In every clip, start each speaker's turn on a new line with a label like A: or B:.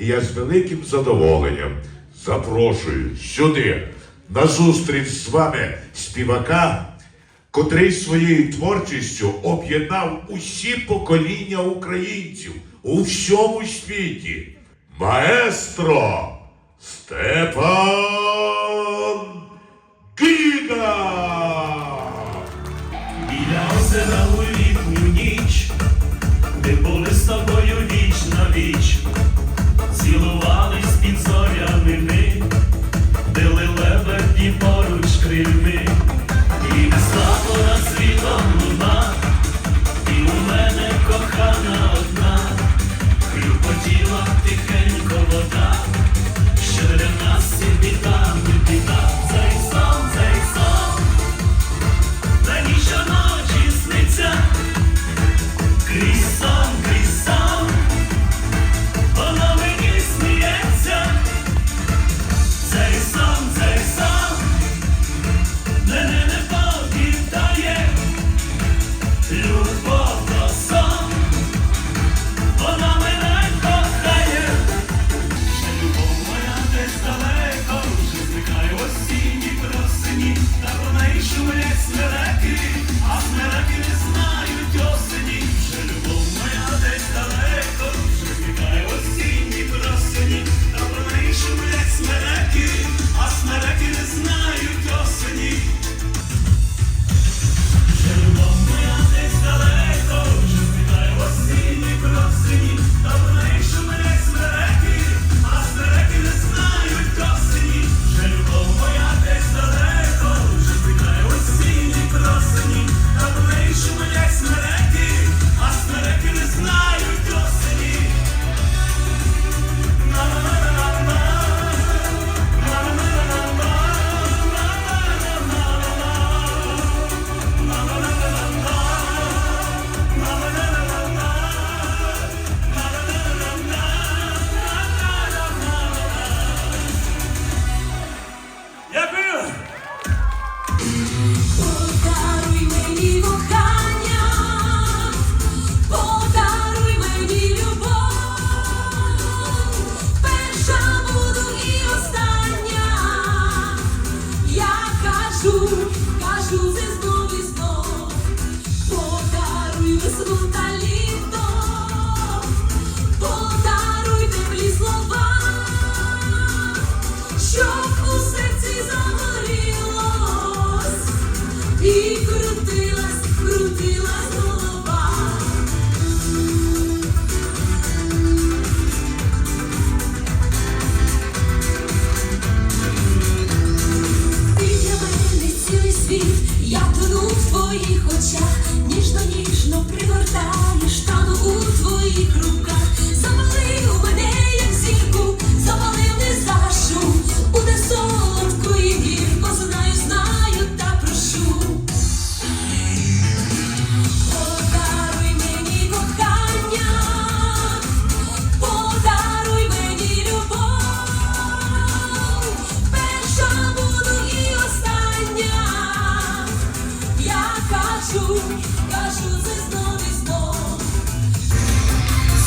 A: І я з великим задоволенням запрошую сюди на зустріч з вами співака, котрий своєю творчістю об'єднав усі покоління українців у всьому світі. Маестро Степан Гіга!
B: Біля озера у літню ніч, ми були з тобою віч на віч. Entre.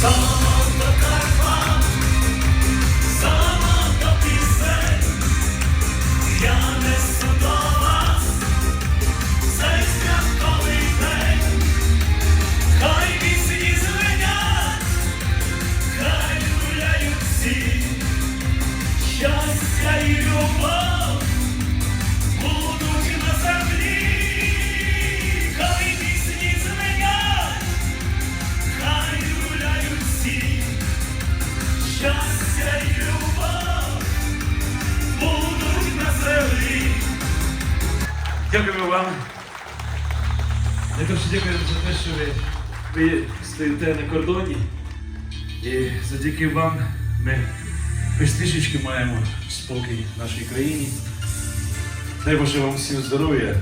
B: Só Дякую вам. Найперше дякую за те, що ви, ви стоїте на кордоні. І завдяки вам ми хоч трішечки маємо спокій в нашій країні. Дай Боже вам всім здоров'я,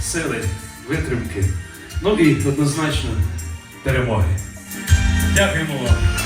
B: сили, витримки. Ну і однозначно перемоги. Дякуємо вам.